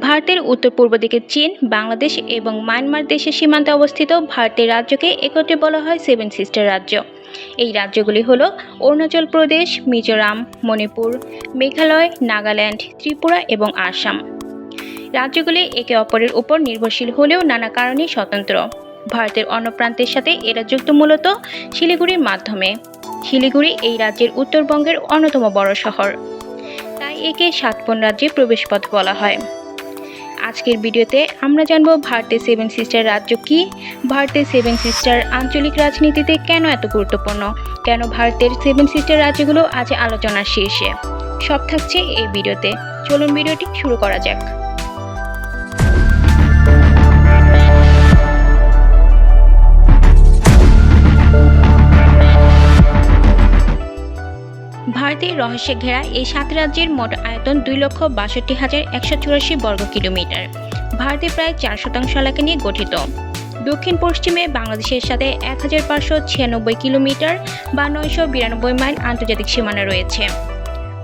ভারতের উত্তর পূর্ব দিকে চীন, বাংলাদেশ এবং মায়ানমার দেশের সীমান্তে অবস্থিত ভারতের রাজ্যকে একত্রে বলা হয় সেভেন সিস্টার রাজ্য। এই রাজ্যগুলি হল অরুণাচল প্রদেশ, মিজোরাম, মণিপুর, মেঘালয়, নাগাল্যান্ড, ত্রিপুরা এবং আসাম। রাজ্যগুলি একে অপরের উপর নির্ভরশীল হলেও নানা কারণে স্বতন্ত্র। ভারতের অন্য প্রান্তের সাথে এরা যুক্ত মূলত শিলিগুড়ির মাধ্যমে। শিলিগুড়ি এই রাজ্যের উত্তরবঙ্গের অন্যতম বড় শহর। তাই একে সাতপন রাজ্যে প্রবেশপথ বলা হয়। আজকের ভিডিওতে আমরা জানব ভারতের সেভেন সিস্টার রাজ্য কি? ভারতের সেভেন সিস্টার আঞ্চলিক রাজনীতিতে কেন এত গুরুত্বপূর্ণ? কেন ভারতের সেভেন সিস্টার রাজ্যগুলো আজ আলোচনার শীর্ষে? সব থাকছে এই ভিডিওতে। চলুন ভিডিওটি শুরু করা যাক। ভারতের রহস্যে ঘেরা এই সাত রাজ্যের মোট আয়তন দুই লক্ষ বাষট্টি হাজার একশো চুরাশি বর্গ কিলোমিটার। ভারতে প্রায় চার শতাংশ এলাকা নিয়ে গঠিত। দক্ষিণ পশ্চিমে বাংলাদেশের সাথে এক হাজার পাঁচশো ছিয়ানব্বই কিলোমিটার বা নয়শো বিরানব্বই মাইল আন্তর্জাতিক সীমানা রয়েছে।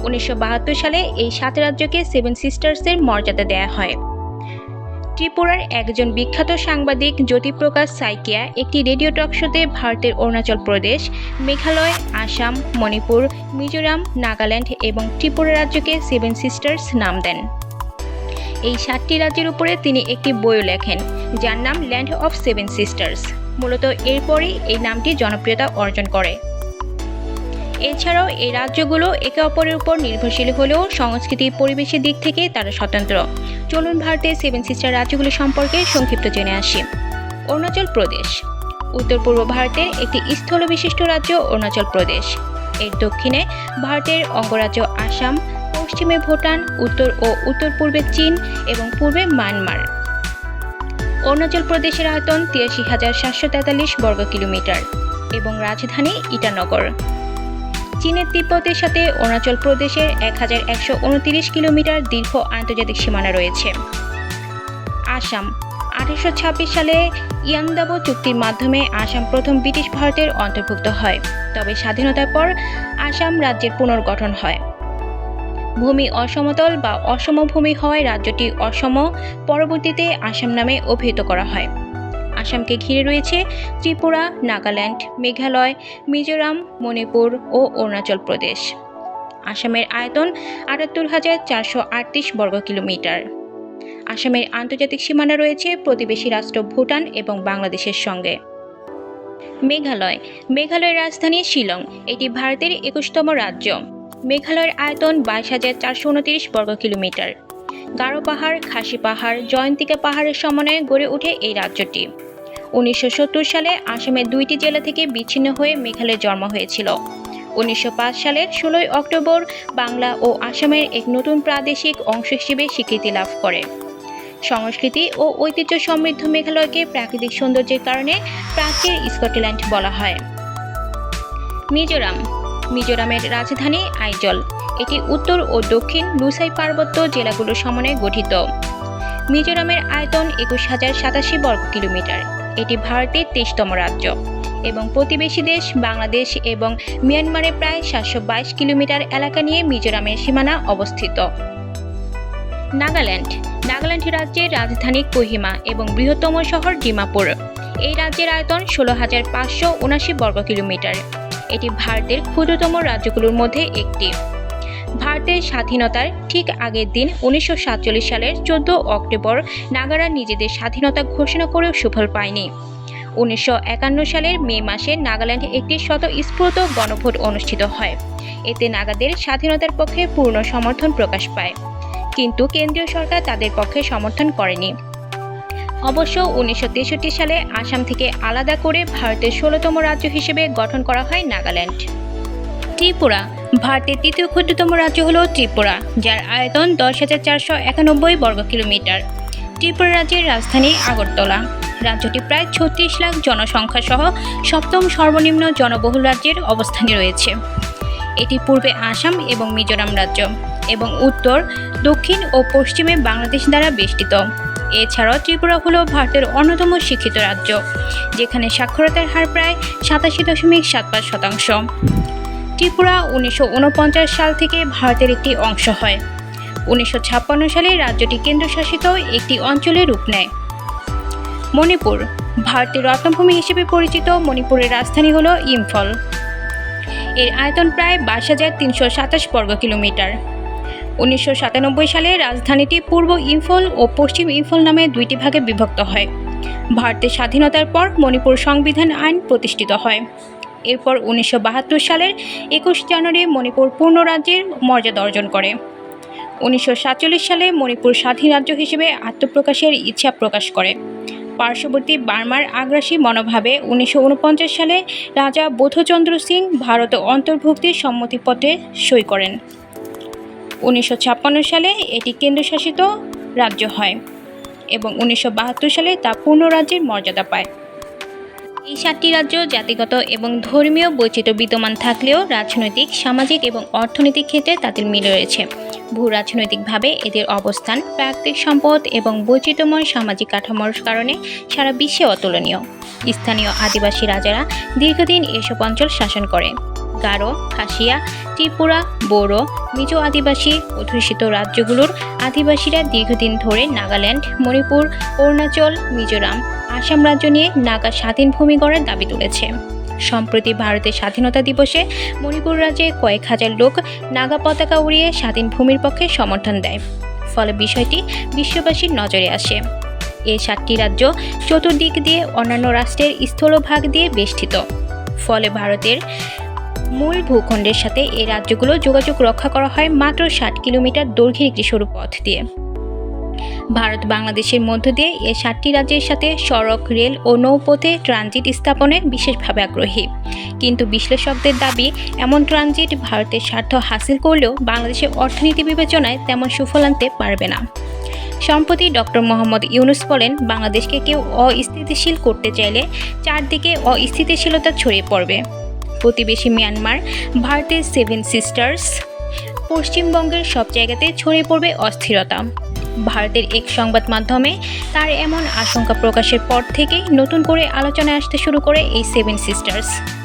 উনিশশো বাহাত্তর সালে এই সাত রাজ্যকে সেভেন সিস্টার্সের মর্যাদা দেয়া হয়। ত্রিপুরার একজন বিখ্যাত সাংবাদিক জ্যোতিপ্রকাশ সাইকিয়া একটি রেডিও টক শোতে ভারতের অরুণাচল প্রদেশ, মেঘালয়, আসাম, মণিপুর, মিজোরাম, নাগাল্যান্ড এবং ত্রিপুরা রাজ্যকে সেভেন সিস্টার্স নাম দেন। এই সাতটি রাজ্যের উপরে তিনি একটি বইও লেখেন, যার নাম ল্যান্ড অফ সেভেন সিস্টার্স। মূলত এরপরই এই নামটি জনপ্রিয়তা অর্জন করে। এছাড়াও এই রাজ্যগুলো একে অপরের উপর নির্ভরশীল হলেও সংস্কৃতি, পরিবেশের দিক থেকে তারা স্বতন্ত্র। চলুন ভারতের সেভেন সিস্টার রাজ্যগুলি সম্পর্কে সংক্ষিপ্ত জেনে আসি। অরুণাচল প্রদেশ। উত্তর পূর্ব ভারতের একটি স্থল বিশিষ্ট রাজ্য অরুণাচল প্রদেশ। এর দক্ষিণে ভারতের অঙ্গরাজ্য আসাম, পশ্চিমে ভুটান, উত্তর ও উত্তর পূর্বে চীন এবং পূর্বে মায়ানমার। অরুণাচল প্রদেশের আয়তন তিরাশি হাজার সাতশো তেতাল্লিশ বর্গ কিলোমিটার এবং রাজধানী ইটানগর। চীনের তিব্বতের সাথে অরুণাচল প্রদেশের এক হাজার একশো কিলোমিটার দীর্ঘ আন্তর্জাতিক সীমানা রয়েছে। আসাম, আঠারোশো ছাব্বিশ সালে ইয়াংদাবো চুক্তির মাধ্যমে আসাম প্রথম ব্রিটিশ ভারতের অন্তর্ভুক্ত হয়। তবে স্বাধীনতার পর আসাম রাজ্যের পুনর্গঠন হয়। ভূমি অসমতল বা অসমভূমি হওয়ায় রাজ্যটি অসম, পরবর্তীতে আসাম নামে অভিহিত করা হয়। আসামকে ঘিরে রয়েছে ত্রিপুরা, নাগাল্যান্ড, মেঘালয়, মিজোরাম, মণিপুর ও অরুণাচল প্রদেশ। আসামের আয়তন আটাত্তর হাজার চারশো আটত্রিশ বর্গ কিলোমিটার। আসামের আন্তর্জাতিক সীমানা রয়েছে প্রতিবেশী রাষ্ট্র ভুটান এবং বাংলাদেশের সঙ্গে। মেঘালয়। মেঘালয়ের রাজধানী শিলং, এটি ভারতের একুশতম রাজ্য। মেঘালয়ের আয়তন বাইশ হাজার চারশো উনত্রিশ বর্গ কিলোমিটার। গারো পাহাড়, খাসি পাহাড়, জয়ন্তিকা পাহাড়ের সমন্বয়ে গড়ে ওঠে এই রাজ্যটি। উনিশশো সত্তর সালে আসামের দুইটি জেলা থেকে বিচ্ছিন্ন হয়ে মেঘালয় জন্ম হয়েছিল। উনিশশো পাঁচ সালের ষোলোই অক্টোবর বাংলা ও আসামের এক নতুন প্রাদেশিক অংশ হিসেবে স্বীকৃতি লাভ করে। সংস্কৃতি ও ঐতিহ্য সমৃদ্ধ মেঘালয়কে প্রাকৃতিক সৌন্দর্যের কারণে প্রাচ্যের স্কটল্যান্ড বলা হয়। মিজোরাম। মিজোরামের রাজধানী আইজল, এটি উত্তর ও দক্ষিণ লুসাই পার্বত্য জেলাগুলোর সমন্বয়ে গঠিত। মিজোরামের আয়তন একুশ হাজার সাতাশি বর্গ কিলোমিটার। এটি ভারতের তেইশতম রাজ্য। এবং প্রতিবেশী দেশ বাংলাদেশ এবং মিয়ানমারে প্রায় সাতশো বাইশ কিলোমিটার এলাকা নিয়ে মিজোরামের সীমানা অবস্থিত। নাগাল্যান্ড। নাগাল্যান্ড রাজ্যের রাজধানী কোহিমা এবং বৃহত্তম শহর ডিমাপুর। এই রাজ্যের আয়তন ষোলো হাজার পাঁচশো উনাশি বর্গ কিলোমিটার এটি ভারতের ক্ষুদ্রতম রাজ্যগুলোর মধ্যে একটি। ভারতের স্বাধীনতার ঠিক আগের দিন উনিশশো সাতচল্লিশ সালের চোদ্দ অক্টোবর নাগারা নিজেদের স্বাধীনতা ঘোষণা করেও সুফল পায়নি। উনিশশো একান্ন সালের মে মাসে নাগাল্যান্ডে একটি স্বতঃস্ফূর্ত গণভোট অনুষ্ঠিত হয়। এতে নাগাদের স্বাধীনতার পক্ষে পূর্ণ সমর্থন প্রকাশ পায়। কিন্তু কেন্দ্রীয় সরকার তাদের পক্ষে সমর্থন করেনি। অবশ্য উনিশশো তেষট্টি সালে আসাম থেকে আলাদা করে ভারতের ষোলোতম রাজ্য হিসেবে গঠন করা হয় নাগাল্যান্ড। ত্রিপুরা ভারতের তৃতীয় ক্ষুদ্রতম রাজ্য হল ত্রিপুরা, যার আয়তন দশ হাজার চারশো একানব্বই বর্গ কিলোমিটার। ত্রিপুরা রাজ্যের রাজধানী আগরতলা। রাজ্যটি প্রায় ছত্রিশ লাখ জনসংখ্যা সহ সপ্তম সর্বনিম্ন জনবহুল রাজ্যের অবস্থানে রয়েছে। এটি পূর্বে আসাম এবং মিজোরাম রাজ্য এবং উত্তর, দক্ষিণ ও পশ্চিমে বাংলাদেশ দ্বারা বেষ্টিত। এছাড়াও ত্রিপুরা হল ভারতের অন্যতম শিক্ষিত রাজ্য, যেখানে সাক্ষরতার হার প্রায় সাতাশি দশমিক সাত পাঁচ শতাংশ। ত্রিপুরা উনিশশো ঊনপঞ্চাশ সাল থেকে ভারতের একটি অংশ হয়। উনিশশো ছাপ্পান্ন সালে রাজ্যটি কেন্দ্রশাসিত একটি অঞ্চলে রূপ নেয়। মণিপুর, ভারতের রত্নভূমি হিসেবে পরিচিত মণিপুরের রাজধানী হল ইম্ফল। এর আয়তন প্রায় বাইশ হাজার তিনশো সাতাশ বর্গ কিলোমিটার। উনিশশো সাতানব্বই সালে রাজধানীটি পূর্ব ইম্ফল ও পশ্চিম ইম্ফল নামে দুইটি ভাগে বিভক্ত হয়। ভারতের স্বাধীনতার পর মণিপুর সংবিধান আইন প্রতিষ্ঠিত হয়। এরপর উনিশশো বাহাত্তর সালের একুশ জানুয়ারি মণিপুর পূর্ণ রাজ্যের মর্যাদা অর্জন করে। উনিশশো সাতচল্লিশ সালে মণিপুর স্বাধীন রাজ্য হিসেবে আত্মপ্রকাশের ইচ্ছা প্রকাশ করে। পার্শ্ববর্তী বার্মার আগ্রাসী মনোভাবে উনিশশো উনপঞ্চাশ সালে রাজা বোধচন্দ্র সিং ভারত অন্তর্ভুক্তির সম্মতিপত্রে সই করেন। উনিশশো ছাপ্পান্ন সালে এটি কেন্দ্রশাসিত রাজ্য হয় এবং উনিশশো বাহাত্তর সালে তা পূর্ণ রাজ্যের মর্যাদা পায়। এই সাতটি রাজ্য জাতিগত এবং ধর্মীয় বৈচিত্র্য বিদ্যমান থাকলেও রাজনৈতিক, সামাজিক এবং অর্থনৈতিক ক্ষেত্রে তাদের মিল রয়েছে। ভূ রাজনৈতিকভাবে এদের অবস্থান প্রাকৃতিক সম্পদ এবং বৈচিত্র্যময় সামাজিক কাঠামোর কারণে সারা বিশ্বে অতুলনীয়। স্থানীয় আদিবাসী রাজারা দীর্ঘদিন এসব অঞ্চল শাসন করে। গারো, খাসিয়া, ত্রিপুরা বোরো মিজো আদিবাসী অধ্যুষিত রাজ্যগুলোর আদিবাসীরা দীর্ঘদিন ধরে নাগাল্যান্ড, মণিপুর, অরুণাচল, মিজোরাম আসাম রাজ্য নিয়ে নাগা স্বাধীন ভূমি গড়ার দাবি তুলেছে। সম্প্রতি ভারতের স্বাধীনতা দিবসে মণিপুর রাজ্যে কয়েক হাজার লোক নাগা পতাকা উড়িয়ে স্বাধীন ভূমির পক্ষে সমর্থন দেয়। ফলে বিষয়টি বিশ্ববাসীর নজরে আসে। এই সাতটি রাজ্য চতুর্দিক দিয়ে অন্যান্য রাষ্ট্রের স্থলভাগ দিয়ে বেষ্টিত। ফলে ভারতের মূল ভূখণ্ডের সাথে এই রাজ্যগুলো যোগাযোগ রক্ষা করা হয় মাত্র ষাট কিলোমিটার দৈর্ঘ্যের একটি সরু পথ দিয়ে। ভারত বাংলাদেশের মধ্য দিয়ে এই সাতটি রাজ্যের সাথে সড়ক, রেল ও নৌপথে ট্রানজিট স্থাপনে বিশেষভাবে আগ্রহী। কিন্তু বিশ্লেষকদের দাবি, এমন ট্রানজিট ভারতের স্বার্থ হাসিল করলেও বাংলাদেশের অর্থনীতি বিবেচনায় তেমন সুফল আনতে পারবে না। সম্প্রতি ডক্টর মোহাম্মদ ইউনুস বলেন, বাংলাদেশকে কেউ অস্থিতিশীল করতে চাইলে চারদিকে অস্থিতিশীলতা ছড়িয়ে পড়বে। প্রতিবেশী মিয়ানমার, ভারতের সেভেন সিস্টার্স, পশ্চিমবঙ্গের সব জায়গাতে ছড়িয়ে পড়বে অস্থিরতা। ভারতের এক সংবাদ মাধ্যমে, তার এমন আশঙ্কা প্রকাশের পর থেকেই নতুন করে আলোচনায় আসতে শুরু করে এই সেভেন সিস্টার্স